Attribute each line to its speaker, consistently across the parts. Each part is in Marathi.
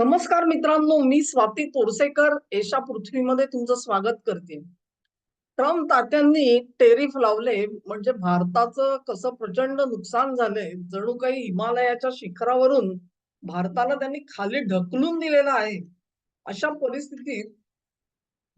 Speaker 1: नमस्कार मित्रांनो मी स्वाती तोरसेकर. एशा पृथ्वीमध्ये तुमचं स्वागत करते. ट्रम्प तात्यांनी टेरिफ लावले म्हणजे भारताचं कसं प्रचंड नुकसान झालंय जणू काही हिमालयाच्या शिखरावरून भारताला त्यांनी खाली ढकलून दिलेलं आहे. अशा परिस्थितीत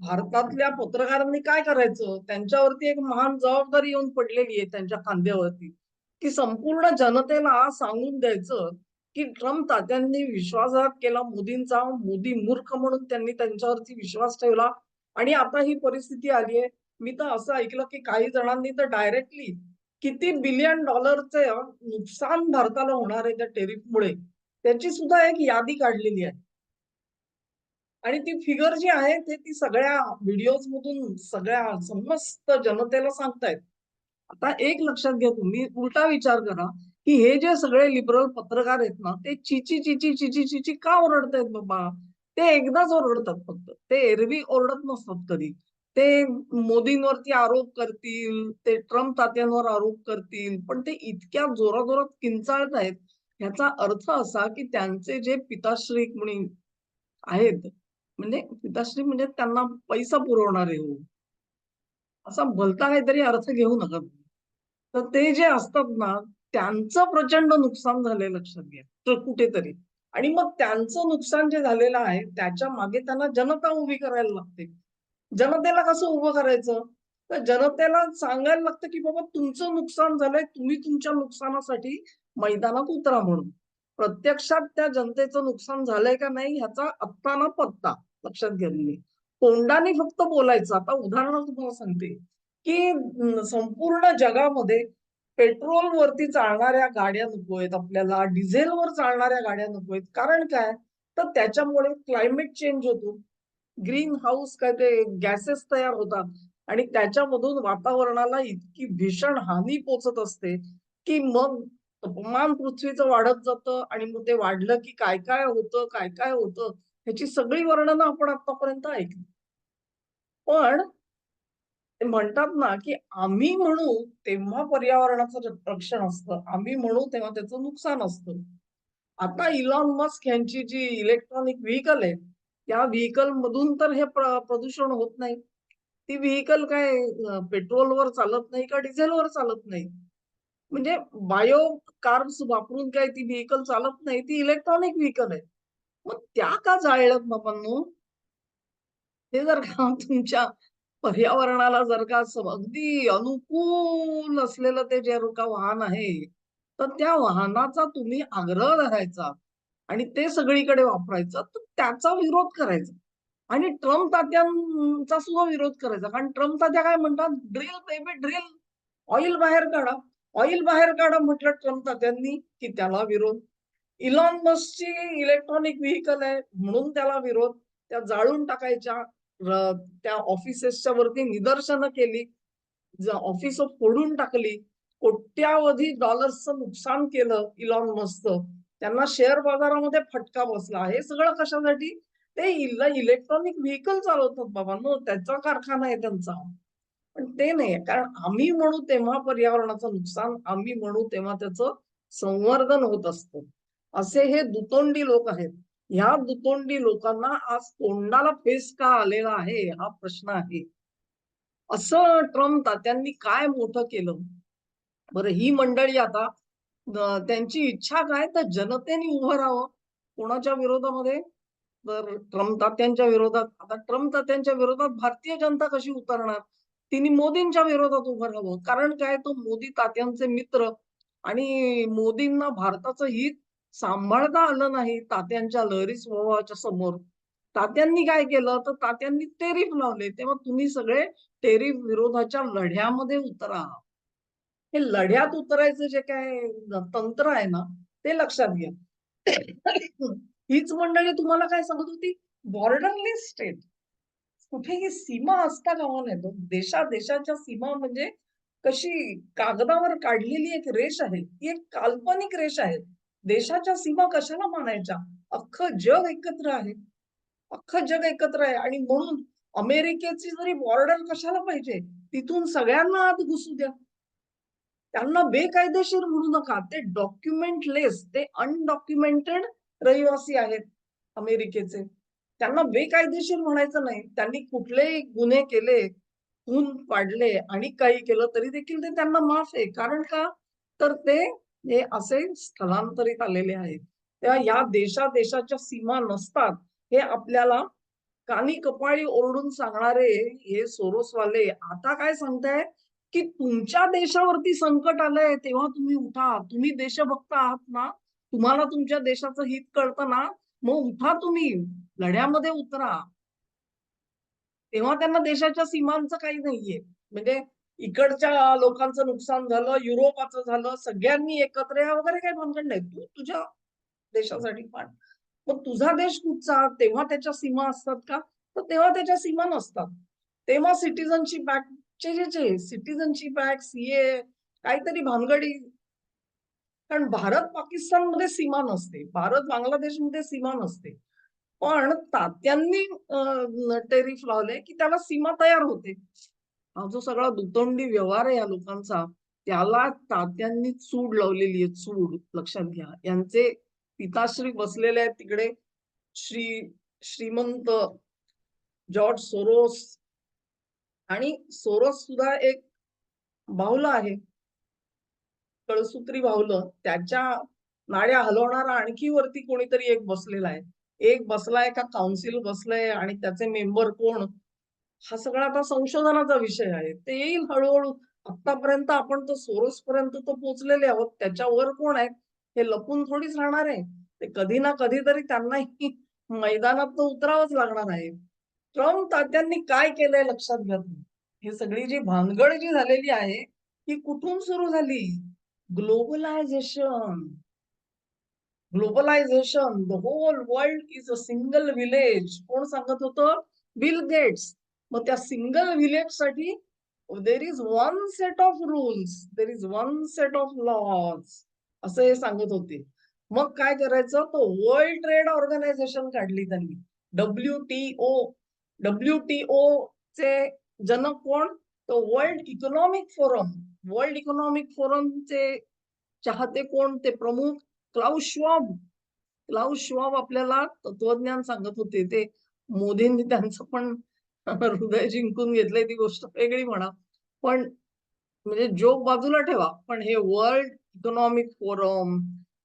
Speaker 1: भारतातल्या पत्रकारांनी काय करायचं? त्यांच्यावरती एक महान जबाबदारी येऊन पडलेली आहे त्यांच्या खांद्यावरती. की संपूर्ण जनतेला सांगून द्यायचं की ट्रम्प तात्यांनी विश्वासघात केला मोदींचा मोदी मूर्ख म्हणून त्यांनी त्यांच्यावरती विश्वास ठेवला. आणि आता ही परिस्थिती आली आहे. मी तर असं ऐकलं की काही जणांनी तर डायरेक्टली किती बिलियन डॉलरचे नुकसान भारताला होणार आहे त्या टेरिफमुळे त्याची सुद्धा एक यादी काढलेली आहे. आणि ती फिगर जी आहे ते ती सगळ्या व्हिडिओज मधून सगळ्या समस्त जनतेला सांगतायत. आता एक लक्षात घ्या तुम्ही उलटा विचार करा. की हे जे सगळे लिबरल पत्रकार आहेत ना ते चिची चिची चिची चिची का ओरडतायत बाबा? ते एकदाच ओरडतात फक्त. ते एरवी ओरडत नसतात कधी. ते मोदींवरती आरोप करतील ते ट्रम्प तात्यांवर आरोप करतील पण ते इतक्या जोराजोरात किंचाळत आहेत. ह्याचा अर्थ असा की त्यांचे जे पिताश्री म्हणी आहेत म्हणजे पिताश्री म्हणजे त्यांना पैसा पुरवणारे हो. असा भलता काहीतरी अर्थ घेऊ नका तर ते जे असतात ना त्यांचं प्रचंड नुकसान झालंय लक्षात घ्या. कुठेतरी. आणि मग त्यांचं नुकसान जे झालेलं आहे त्याच्यामागे त्यांना जनता उभी करायला लागते. जनतेला कसं उभं करायचं? तर जनतेला सांगायला लागतं की बाबा तुमचं नुकसान झालंय तुम्ही तुमच्या नुकसानासाठी मैदानात उतरा म्हणून. प्रत्यक्षात त्या जनतेचं नुकसान झालंय का नाही ह्याचा आत्ता ना पत्ता लक्षात घ्या तोंडाने फक्त बोलायचं. आता उदाहरण तुम्हाला सांगते की संपूर्ण जगामध्ये पेट्रोल वरती चालणाऱ्या गाड्या नको आहेत आपल्याला डिझेलवर चालणाऱ्या गाड्या नको आहेत. कारण काय? तर त्याच्यामुळे क्लायमेट चेंज होतो. ग्रीन हाऊस काय ते गॅसेस तयार होतात. आणि त्याच्यामधून वातावरणाला इतकी भीषण हानी पोचत असते की मग तापमान पृथ्वीचं वाढत जातं आणि मग ते वाढलं की काय काय होतं काय काय होतं ह्याची सगळी वर्णनं आपण आतापर्यंत ऐकली. पण ते म्हणतात ना की आम्ही म्हणू तेव्हा पर्यावरणाचं रक्षण असतं आम्ही म्हणू तेव्हा त्याचं नुकसान असतं. आता इलॉन मस्क यांची जी इलेक्ट्रॉनिक व्हेकल आहे त्या व्हेकल मधून तर हे प्रदूषण होत नाही. ती व्हेकल काय पेट्रोलवर चालत नाही का डिझेलवर चालत नाही? म्हणजे बायो कार्ब्स वापरून काय ती व्हेकल चालत नाही ती इलेक्ट्रॉनिक व्हेकल आहे. मग त्या का जाळल्यात बाबांनो? हे जर का तुमच्या पर्यावरणाला जर का अगदी अनुकूल असलेलं ते जे का वाहन आहे तर त्या वाहनाचा तुम्ही आग्रह धरायचा आणि ते सगळीकडे वापरायचं तर त्याचा विरोध करायचा. आणि ट्रम्प तात्यांचा सुद्धा विरोध करायचा. कारण ट्रम्प तात्या काय म्हणतात? ड्रिल बेबी ड्रिल ऑइल बाहेर काढा. ऑइल बाहेर काढा म्हटलं ट्रम्प तात्यांनी की त्याला विरोध. इलॉन मस्कची इलेक्ट्रॉनिक व्हेकल आहे म्हणून त्याला विरोध. त्या जाळून टाकायच्या. त्या ऑफिसेसच्या वरती निदर्शनं केली ऑफिस फोडून टाकली कोट्यावधी डॉलर्सचं नुकसान केलं इलॉन मस्त त्यांना शेअर बाजारामध्ये फटका बसला. हे सगळं कशासाठी? ते इलेक्ट्रॉनिक व्हेकल चालवतात बाबा. नो त्याचा कारखाना आहे त्यांचा. पण ते नाही. कारण आम्ही म्हणू तेव्हा पर्यावरणाचं नुकसान आम्ही म्हणू तेव्हा त्याचं संवर्धन होत असतं. असे हे दुतोंडी लोक आहेत. ह्या दुतोंडी लोकांना आज तोंडाला फेस का आलेला आहे हा प्रश्न आहे. असं ट्रम्प तात्यांनी काय मोठं केलं? बरं ही मंडळी आता त्यांची इच्छा काय? तर जनतेने उभं राहावं. कोणाच्या विरोधामध्ये? तर ट्रम्प तात्यांच्या विरोधात. आता ट्रम्प तात्यांच्या विरोधात भारतीय जनता कशी उतरणार? तिने मोदींच्या विरोधात उभं राहावं. कारण काय? तो मोदी तात्यांचे मित्र आणि मोदींना भारताचं हित सांभाळता आलं नाही. तात्यांच्या लहरी स्वभावाच्या समोर. तात्यांनी काय केलं? तर तात्यांनी टेरिफ लावले. तेव्हा तुम्ही सगळे टेरिफ विरोधाच्या लढ्यामध्ये उतरा. हे लढ्यात उतरायचं जे काय तंत्र आहे ना ते लक्षात घ्या. हीच मंडळी तुम्हाला काय सांगत होती? Borderless state. कुठेही सीमा असता कामा नाही देशा देशाच्या सीमा म्हणजे कशी कागदावर काढलेली एक रेष आहे. ती एक काल्पनिक रेष आहे. देशाच्या सीमा कशाला मानायच्या? अख्खं जग एकत्र आहे. अख्खं जग एकत्र आहे. आणि म्हणून अमेरिकेची जरी बॉर्डर कशाला पाहिजे तिथून सगळ्यांना आत घुसू द्या. त्यांना बेकायदेशीर म्हणू नका. ते डॉक्युमेंटलेस ते अनडॉक्युमेंटेड रहिवासी आहेत अमेरिकेचे. त्यांना बेकायदेशीर म्हणायचं नाही. त्यांनी कुठलेही गुन्हे केले खून पाडले आणि काही केलं तरी देखील ते त्यांना माफ आहे. कारण का? तर ते हे असे स्थलांतरित आलेले आहेत. तेव्हा या देशा देशाच्या सीमा नसतात हे आपल्याला कानी कपाळी ओरडून सांगणारे हे सोरोसवाले आता काय सांगताय? की तुमच्या देशावरती संकट आलंय तेव्हा तुम्ही उठा. तुम्ही देशभक्त आहात ना तुम्हाला तुमच्या देशाचं हित कळतं ना मग उठा तुम्ही लढ्यामध्ये उतरा. तेव्हा त्यांना देशाच्या सीमांचं काही नाहीये. म्हणजे इकडच्या लोकांचं नुकसान झालं युरोपाचं झालं सगळ्यांनी एकत्र या वगैरे काही भानगड नाही तू तुझ्या देशासाठी पाड मग तुझा देश कुठचा? तेव्हा त्याच्या सीमा असतात का? तर तेव्हा त्याच्या सीमा नसतात. तेव्हा सिटीजनशिप ऍक्टचे जे जे सिटीजनशिप ऍक्ट सीए काहीतरी भानगडी. कारण भारत पाकिस्तानमध्ये सीमा नसते. भारत बांगलादेशमध्ये सीमा नसते. पण तात्यांनी टेरिफ लावले की त्याला सीमा तयार होते. हा जो सगळा दुतोंडी व्यवहार आहे या लोकांचा. त्याला तात्यांनी चूड लावलेली आहे चूड. लक्षात घ्या. यांचे पिताश्री बसलेले आहेत तिकडे. श्री श्रीमंत जॉर्ज सोरोस आणि सोरोस सुद्धा एक बाहुलं आहे. कळसूत्री बाहुलं. त्याच्या नाड्या हलवणारा आणखी वरती कोणीतरी एक बसलेला आहे. एक बसलाय का काउन्सिल बसलंय आणि त्याचे मेंबर कोण? हा सगळा आता संशोधनाचा विषय आहे. ते येईल हळूहळू. आतापर्यंत आपण तो सोरस पर्यंत तो पोहोचलेले आहोत. त्याच्यावर कोण आहे? हे लपून थोडीच राहणार आहे. ते कधी ना कधीतरी त्यांनाही मैदानात तर उतरावंच लागणार आहे. ट्रम्प तात्यांनी काय केलंय लक्षात घ्या हे सगळी जी भानगड जी झालेली आहे ही कुठून सुरू झाली? Globalization. Globalization. The whole world is a single village. कोण सांगत होतं? Bill Gates. मग त्या single विलेजसाठी there is one set of rules there is one set of laws असं हे सांगत होते. मग काय करायचं? तो वर्ल्ड ट्रेड ऑर्गनायझेशन काढली त्यांनी. W T O W T O चे जनक कोण? तो world economic forum world economic फोरमचे चाहते कोण? ते प्रमुख क्लाउस श्वाब. क्लाउस श्वाब आपल्याला तत्वज्ञान सांगत होते. ते मोदींनी त्यांचं पण हृदय जिंकून घेतलंय ती गोष्ट वेगळी म्हणा. पण म्हणजे जोक बाजूला ठेवा पण हे वर्ल्ड इकॉनॉमिक फोरम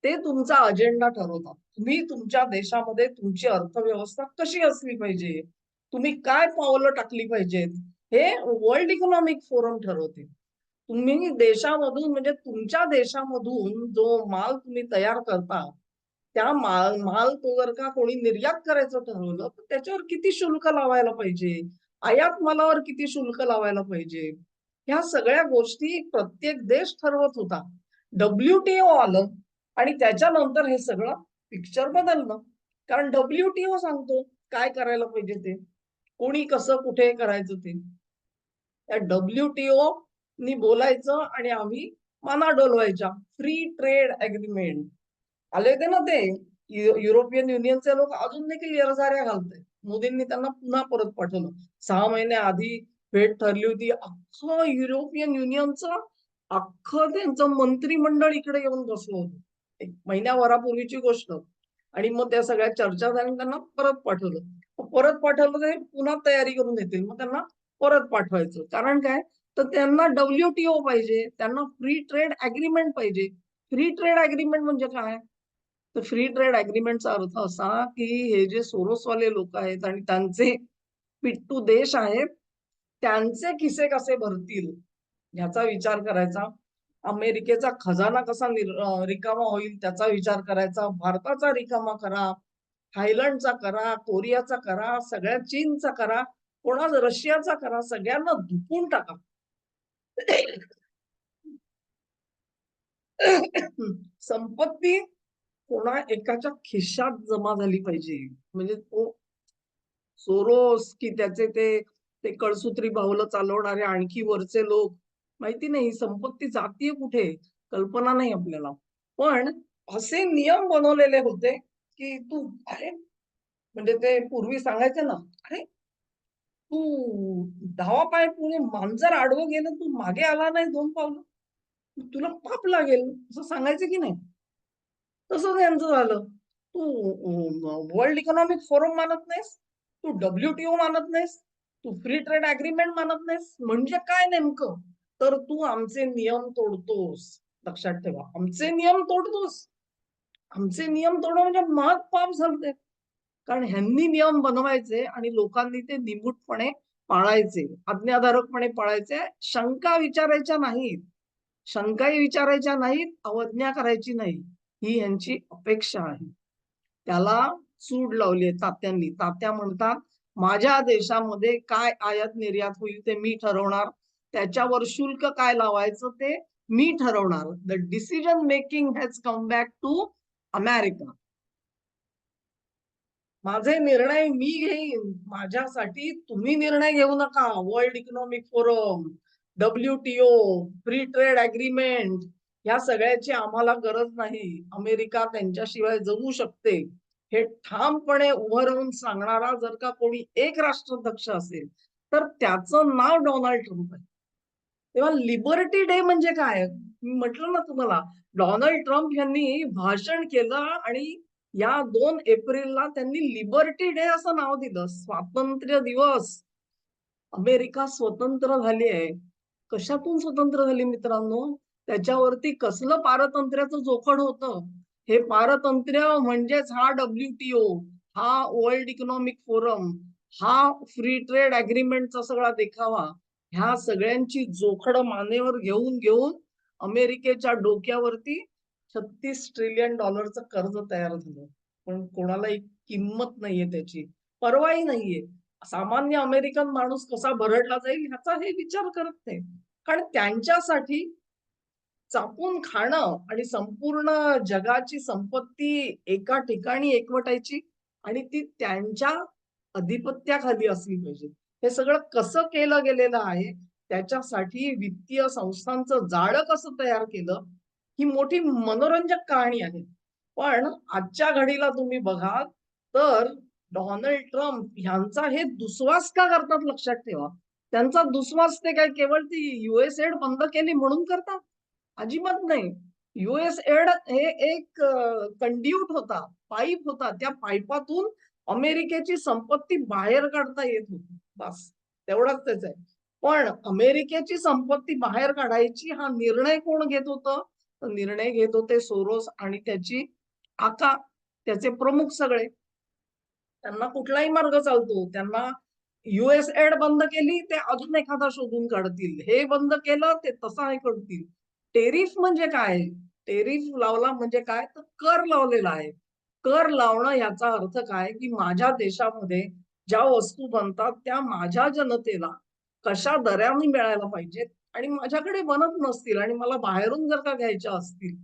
Speaker 1: ते तुमचा अजेंडा ठरवतात. तुम्ही तुमच्या देशामध्ये तुमची अर्थव्यवस्था कशी असली पाहिजे? तुम्ही काय पावलं टाकली पाहिजेत? हे वर्ल्ड इकॉनॉमिक फोरम ठरवते. तुम्ही देशामधून म्हणजे तुमच्या देशामधून जो माल तुम्ही तयार करता त्या माल माल तो जर का कोणी निर्यात करायचं ठरवलं तर त्याच्यावर किती शुल्क लावायला पाहिजे? आयात मालावर किती शुल्क लावायला पाहिजे? ह्या सगळ्या गोष्टी प्रत्येक देश ठरवत होता. डब्ल्यूटीओ आलं आणि त्याच्यानंतर हे सगळं पिक्चर बदललं. कारण डब्ल्यूटीओ सांगतो काय करायला पाहिजे ते? कोणी कसं कुठे करायचं ते? त्या डब्ल्यूटीओ नी बोलायचं आणि आम्ही माना डोलवायच्या फ्री ट्रेड अग्रीमेंट आले होते ना ते. युरोपियन युनियनचे लोक अजून देखील येरझाऱ्या घालते मोदींनी त्यांना पुन्हा परत पाठवलं. सहा महिन्या आधी भेट ठरली होती. अख्खं युरोपियन युनियनचं अख्खं त्यांचं मंत्रिमंडळ इकडे येऊन बसलं होतं. एक महिन्याभरापूर्वीची गोष्ट. आणि मग त्या सगळ्या चर्चा झाल्या त्यांना परत पाठवलं. परत पाठवलं ते पुन्हा तयारी करून येतील मग त्यांना परत पाठवायचं. कारण काय? तर त्यांना डब्ल्यूटीओ पाहिजे. त्यांना फ्री ट्रेड अग्रीमेंट पाहिजे. फ्री ट्रेड अग्रीमेंट म्हणजे काय? तर फ्री ट्रेड अग्रीमेंटचा अर्थ असा की हे जे सोरोसवाले लोक आहेत आणि त्यांचे पिट्टू देश आहेत त्यांचे किसे कसे भरतील? ह्याचा विचार करायचा. अमेरिकेचा खजाना कसा रिकामा होईल त्याचा विचार करायचा. भारताचा रिकामा करा थायलंडचा करा कोरियाचा करा सगळ्या चीनचा करा कोणा रशियाचा करा सगळ्यांना धुपून टाका. संपत्ती कोणा एकाच्या खिशात जमा झाली पाहिजे. म्हणजे तो सोरोस की त्याचे ते ते कळसूत्री बाहुलं चालवणारे आणखी वरचे लोक माहिती नाही संपत्ती जातीय कुठे? कल्पना नाही आपल्याला. पण असे नियम बनवलेले होते की तू अरे म्हणजे ते पूर्वी सांगायचे ना अरे तू धावा पाय पुणे मांजर आडवं गेलं तू मागे आला नाही दोन पावलं. तुला पाप लागेल असं सांगायचं की नाही? तसं त्यांचं झालं. तू वर्ल्ड इकॉनॉमिक फोरम मानत नाहीस तू डब्ल्यूटीओ मानत नाहीस तू फ्री ट्रेड अग्रीमेंट मानत नाहीस म्हणजे काय नेमकं? तर तू आमचे नियम तोडतोस. लक्षात ठेवा आमचे नियम तोडतोस. आमचे नियम तोडणं म्हणजे महाग पाप झालते. कारण ह्यांनी नियम बनवायचे आणि लोकांनी ते निमूटपणे पाळायचे आज्ञाधारकपणे पाळायचे. शंका विचारायच्या नाहीत. शंकाही विचारायच्या नाहीत अवज्ञा करायची नाही. ही यांची अपेक्षा आहे. त्याला सूड लावली आहे तात्यांनी. तात्या म्हणतात माझ्या देशामध्ये काय आयात निर्यात होईल ते मी ठरवणार? त्याच्यावर शुल्क काय लावायचं ते मी ठरवणार? The decision making has come back to America माझे निर्णय मी घेईन. माझ्यासाठी तुम्ही निर्णय घेऊ नका. World economic forum WTO free trade agreement या सगळ्याची आम्हाला गरज नाही. अमेरिका त्यांच्याशिवाय जगू शकते. हे ठामपणे उभं राहून सांगणारा जर का कोणी एक राष्ट्राध्यक्ष असेल तर त्याचं नाव डोनाल्ड ट्रम्प आहे. तेव्हा लिबर्टी डे म्हणजे काय? म्हटलं ना तुम्हाला डोनाल्ड ट्रम्प यांनी भाषण केलं आणि या दोन एप्रिलला त्यांनी लिबर्टी डे असं नाव दिलं. स्वातंत्र्य दिवस. अमेरिका स्वतंत्र झाली आहे. कशातून स्वतंत्र झाली मित्रांनो? त्याच्यावरती कसलं पारतंत्र्याचं जोखड होतं? हे पारतंत्र्य म्हणजेच हा डब्ल्यूटीओ हा वर्ल्ड इकॉनॉमिक फोरम हा फ्री ट्रेड अग्रीमेंटचा सगळा देखावा ह्या सगळ्यांची जोखड मानेवर घेऊन घेऊन अमेरिकेच्या डोक्यावरती छत्तीस ट्रिलियन डॉलरचं कर्ज तयार झालं. पण कोणालाही किंमत नाहीये त्याची परवाही नाहीये. सामान्य अमेरिकन माणूस कसा भरडला जाईल ह्याचा हे विचार करत नाही. कारण त्यांच्यासाठी चापून खाणं आणि संपूर्ण जगाची संपत्ती एका ठिकाणी एकवटायची आणि ती त्यांच्या अधिपत्याखाली असली पाहिजे. हे सगळं कसं केलं गेलेलं आहे त्याच्यासाठी वित्तीय संस्थांचं जाळं कसं तयार केलं ही मोठी मनोरंजक कहाणी आहे. पण आजच्या घडीला तुम्ही बघा तर डॉनल्ड ट्रम्प ह्यांचा हे दुस्वास का करतात लक्षात ठेवा. त्यांचा दुस्वास ते काय केवळ ती युएस एड बंद केली म्हणून करतात? अजिबात नाही. युएस एड हे एक कंड्यूट होता पाईप होता. त्या पाईपातून अमेरिकेची संपत्ती बाहेर काढता येत होती. बस तेवढाच त्याच आहे. पण अमेरिकेची संपत्ती बाहेर काढायची हा निर्णय कोण घेत होतं? तर निर्णय घेत होते सोरोस आणि त्याची आका त्याचे प्रमुख सगळे. त्यांना कुठलाही मार्ग चालतो. त्यांना युएस एड बंद केली ते अजून एखादा शोधून काढतील. हे बंद केलं ते तसा हे करतील. टेरिफ म्हणजे काय? टेरिफ लावला म्हणजे काय? तर कर लावलेला आहे. कर लावणं याचा अर्थ काय? की माझ्या देशामध्ये ज्या वस्तू बनतात त्या माझ्या जनतेला कशा दराने मिळायला पाहिजेत? आणि माझ्याकडे बनत नसतील आणि मला बाहेरून जर का घ्यायच्या असतील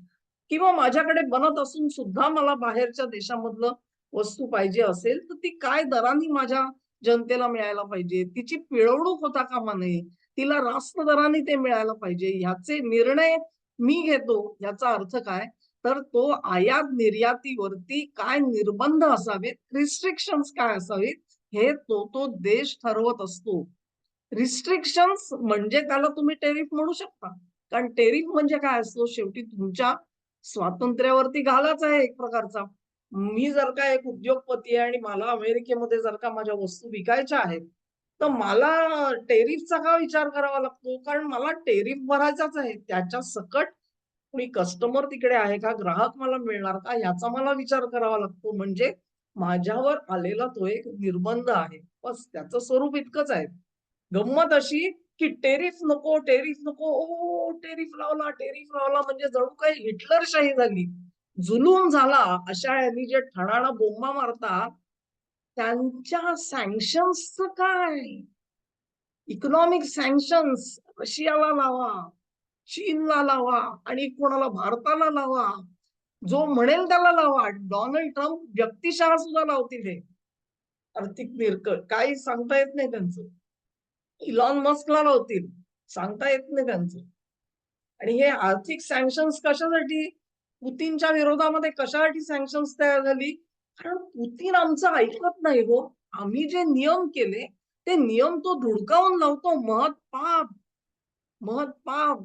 Speaker 1: किंवा माझ्याकडे बनत असून सुद्धा मला बाहेरच्या देशामधलं वस्तू पाहिजे असेल तर ती काय दराने माझ्या जनतेला मिळायला पाहिजे? तिची पिळवणूक होता कामा नये. तिला रास्त दराने ते मिळायला पाहिजे. ह्याचे निर्णय मी घेतो. याचा अर्थ काय? तर तो आयात निर्यातीवरती काय निर्बंध असावेत? रिस्ट्रिक्शन्स काय असावेत? हे तो तो देश ठरवत असतो. रिस्ट्रिक्शन्स म्हणजे त्याला तुम्ही टेरिफ म्हणू शकता. कारण टेरिफ म्हणजे काय असतो? शेवटी तुमच्या स्वातंत्र्यावरती घालाच आहे एक प्रकारचा. मी जर का एक उद्योगपती आहे आणि मला अमेरिकेमध्ये जर का माझ्या वस्तू विकायच्या आहेत तर मला टेरिफचा का विचार करावा लागतो? कारण मला टेरिफ भरायचाच आहे. त्याच्या सकट कुणी कस्टमर तिकडे आहे का? ग्राहक मला मिळणार का? याचा मला विचार करावा लागतो. म्हणजे माझ्यावर आलेला तो एक निर्बंध आहे. बस त्याचं स्वरूप इतकंच आहे. गंमत अशी की टेरिफ नको टेरिफ नको. ओ टेरिफ लावला टेरिफ लावला. म्हणजे जणू काही हिटलरशाही झाली. जुलूम झाला. अशा यांनी जे ठणाणा बोंबा मारतात त्यांच्या सँक्शन्सच काय? इकॉनॉमिक सँक्शन्स रशियाला लावा चीनला लावा आणि कोणाला? भारताला लावा. जो म्हणेल त्याला लावा. डोनाल्ड ट्रम्प व्यक्तिशः सुद्धा लावतील हे. आर्थिक निर्कट काही सांगता येत नाही त्यांचं. इलॉन मस्कला लावतील. सांगता येत नाही त्यांचं. आणि हे आर्थिक सँक्शन्स कशासाठी? पुतीनच्या विरोधामध्ये कशासाठी सँक्शन्स तयार झाली? कारण पुतीन आमचं ऐकत नाही हो. आम्ही जे नियम केले ते नियम तो धुडकावून लावतो. महत पाप महत पाप.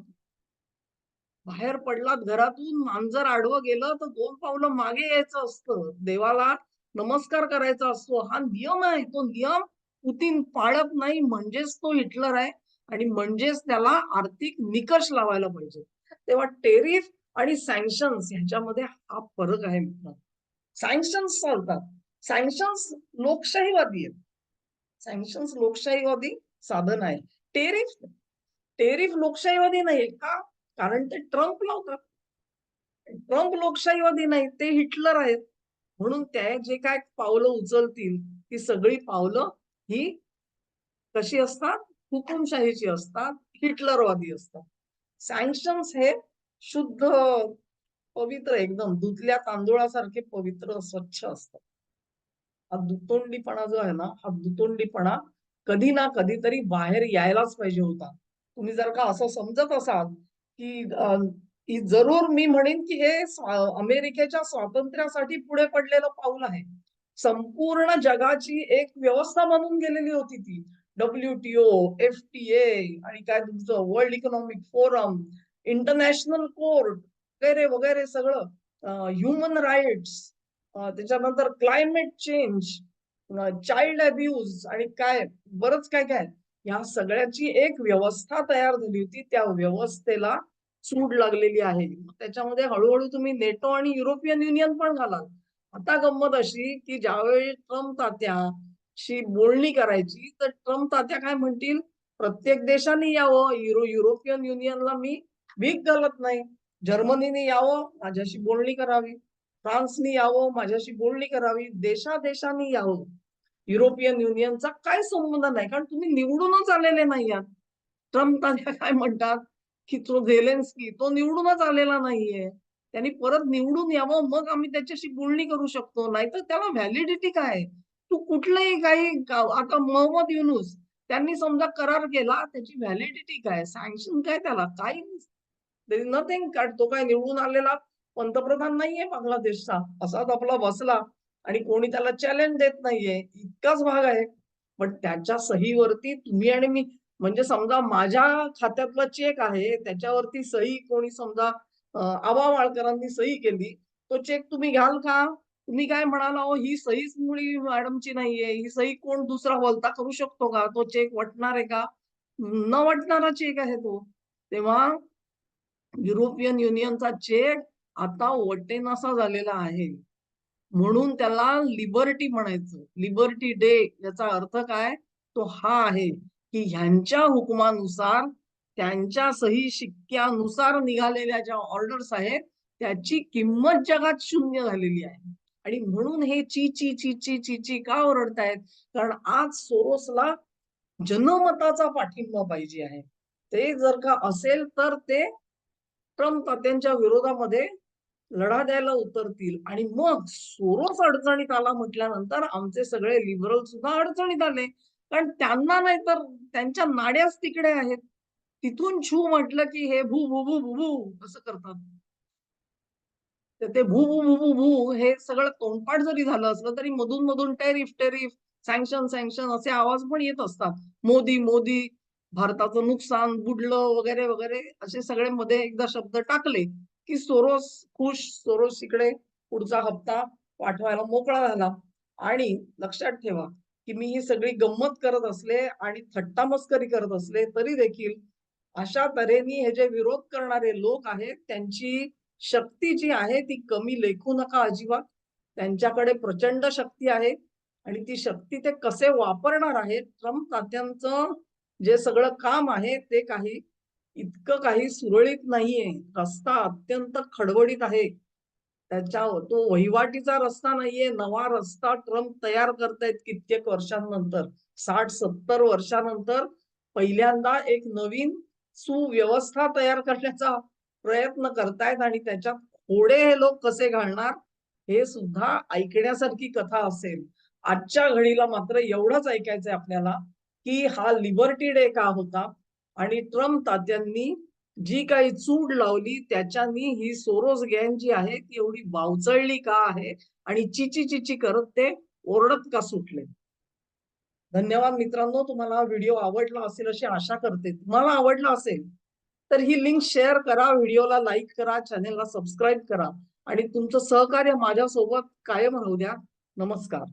Speaker 1: बाहेर पडलात घरातून मांजर आडवं गेलं तर दोन पावलं मागे यायचं असतं. देवाला नमस्कार करायचा असतो. हा नियम आहे. तो नियम पुतीन पाळत नाही. म्हणजेच तो हिटलर आहे. आणि म्हणजेच त्याला आर्थिक निकष लावायला पाहिजे. तेव्हा टेरिफ आणि सँक्शन्स ह्याच्यामध्ये हा फरक आहे मित्रांनो. सँक्शन्स चालतात सँक्शन्स लोकशाहीवादी आहेत सँक्शन्स लोकशाहीवादी साधन आहे टेरिफ टेरिफ लोकशाहीवादी नाही का कारण ते ट्रम्प लावतात ट्रम्प लोकशाहीवादी नाही ते हिटलर आहेत. म्हणून ते जे काय पावलं उचलतील ती सगळी पावलं ही कशी असतात? हुकुमशाहीची असतात. हिटलरवादी असतात. सँक्शन्स हे शुद्ध पवित्र एकदम दुधल्या तांदूळासारखे पवित्र स्वच्छ असतात. हा दुतोंडीपणा जो आहे ना हा दुतोंडीपणा कधी ना कधीतरी बाहेर यायलाच पाहिजे होता. तुम्ही जर का असं समजत असाल की जरूर मी म्हणेन की हे अमेरिकेच्या स्वातंत्र्यासाठी पुढे पडलेलं पाऊल आहे. संपूर्ण जगाची एक व्यवस्था बनून गेलेली होती ती. डब्ल्यूटीओ एफ टी ए आणि काय तुमचं world economic forum international court वगैरे वगैरे सगळं ह्युमन राईट्स त्याच्यानंतर क्लायमेट चेंज चाइल्ड अब्यूज आणि काय बरंच काय काय ह्या सगळ्याची एक व्यवस्था तयार झाली होती. त्या व्यवस्थेला सूड लागलेली आहे. त्याच्यामध्ये हळूहळू तुम्ही नेटो आणि युरोपियन युनियन पण घालाल. आता गंमत अशी की ज्यावेळी ट्रम्प तात्याशी बोलणी करायची तर ट्रम्प तात्या काय म्हणतील? प्रत्येक देशाने यावं. युरो युरोपियन युनियनला मी भीक घालत नाही. जर्मनीने यावं माझ्याशी बोलणी करावी. फ्रान्सनी यावं माझ्याशी बोलणी करावी. देशादेशांनी यावं. युरोपियन युनियनचा काय संबंध नाही कारण तुम्ही निवडूनच आलेले नाही आहात ट्रम्प तात्या काय म्हणतात? की तो झेलेन्स्की तो निवडूनच आलेला नाहीये. त्यांनी परत निवडून यावं मग आम्ही त्याच्याशी बोलणी करू शकतो. नाहीतर त्याला व्हॅलिडिटी काय? तू कुठलंही काही आता मोहम्मद युनुस त्यांनी समजा करार केला त्याची व्हॅलिडिटी काय? सँक्शन काय त्याला? काही नथिंग तो काय निवडून आलेला पंतप्रधान नाहीये बांगलादेशचा. असाच आपला बसला आणि कोणी त्याला चॅलेंज देत नाहीये. इतकाच भाग आहे. पण त्याच्या सहीवरती तुम्ही आणि मी म्हणजे समजा माझ्या खात्यातला चेक आहे त्याच्यावरती सही कोणी समजा आबा वाळकरांनी सही केली तो चेक तुम्ही घ्याल का? तुम्ही काय म्हणाल हो ही सहीच मुळी मॅडमची नाहीये. ही सही कोण दुसरा बोलता करू शकतो का? तो चेक वटणार आहे का? न वटणारा चेक आहे तो. तेव्हा युरोपियन युनियनचा चेक आता वटेनासा झालेला आहे. म्हणून त्याला लिबर्टी म्हणायचं. लिबर्टी डे याचा अर्थ काय? तो हा आहे की ह्यांच्या हुकुमानुसार त्यांच्या सही शिक्क्यानुसार निघालेल्या ज्या ऑर्डर्स आहेत त्याची किंमत जगात शून्य झालेली आहे. आणि म्हणून हे ची ची ची ची ची ची का ओरडतायत? कारण आज सोरोसला जनमताचा पाठिंबा पाहिजे आहे. ते जर का असेल तर ते तात्यांच्या विरोधामध्ये लढा द्यायला उतरतील. आणि मग सोरोस अडचणीत आला म्हटल्यानंतर आमचे सगळे लिबरल सुद्धा अडचणीत आले. कारण त्यांना नाही तर त्यांच्या नाड्याच तिकडे आहेत. तिथून छू म्हटलं की हे भू भू भू भू भू असं करतात. तर ते भू भू भू भू भू हे सगळं तोंडपाठ जरी झालं असलं तरी मधून मधून टेरिफ टेरिफ सँक्शन सँक्शन असे आवाज पण येत असतात. मोदी मोदी भारताचं नुकसान बुडलं वगैरे वगैरे असे सगळे मध्ये एकदा शब्द टाकले की सोरोस खुश सोरोस इकडे पुढचा हप्ता पाठवायला मोकळा झाला. आणि लक्षात ठेवा की मी ही सगळी गंमत करत असले आणि थट्टा मस्करी करत असले तरी देखील अशा तऱ्हेने हे जे विरोध करणारे लोक आहेत त्यांची शक्ती जी आहे ती कमी लेखू नका अजिबात. त्यांच्याकडे प्रचंड शक्ती आहे आणि ती शक्ती ते कसे वापरणार आहेत ट्रम्प तात्यांचं जे सगळं काम आहे ते काही इतकं काही सुरळीत नाहीये. रस्ता अत्यंत खडबडीत आहे. त्याच्या तो वहिवाटीचा रस्ता नाहीये. नवा रस्ता ट्रम्प तयार करतायत कित्येक वर्षांनंतर. साठ सत्तर वर्षानंतर पहिल्यांदा एक नवीन सुव्यवस्था तयार करण्याचा प्रयत्न करतायत आणि त्याच्यात थोडे हे लोक कसे घालणार हे सुद्धा ऐकण्यासारखी कथा असेल. आजच्या घडीला मात्र एवढंच ऐकायचंय आपल्याला. की हा लिबर्टी डे का होता. आणि ट्रम्प तात्यांनी जी काही चूड लावली त्याच्यानी ही सोरोस गॅंग जी आहे ती एवढी बावचळली का आहे? आणि चिची चिची करत ते ओरडत का सुटले? धन्यवाद मित्रांनो तुम्हाला हा व्हिडिओ आवडला असेल अशी आशा करते. तुम्हाला आवडला असेल तर ही लिंक शेअर करा व्हिडिओला लाईक करा चॅनेलला सबस्क्राईब करा. आणि तुमचं सहकार्य माझ्यासोबत कायम राहू द्या. नमस्कार.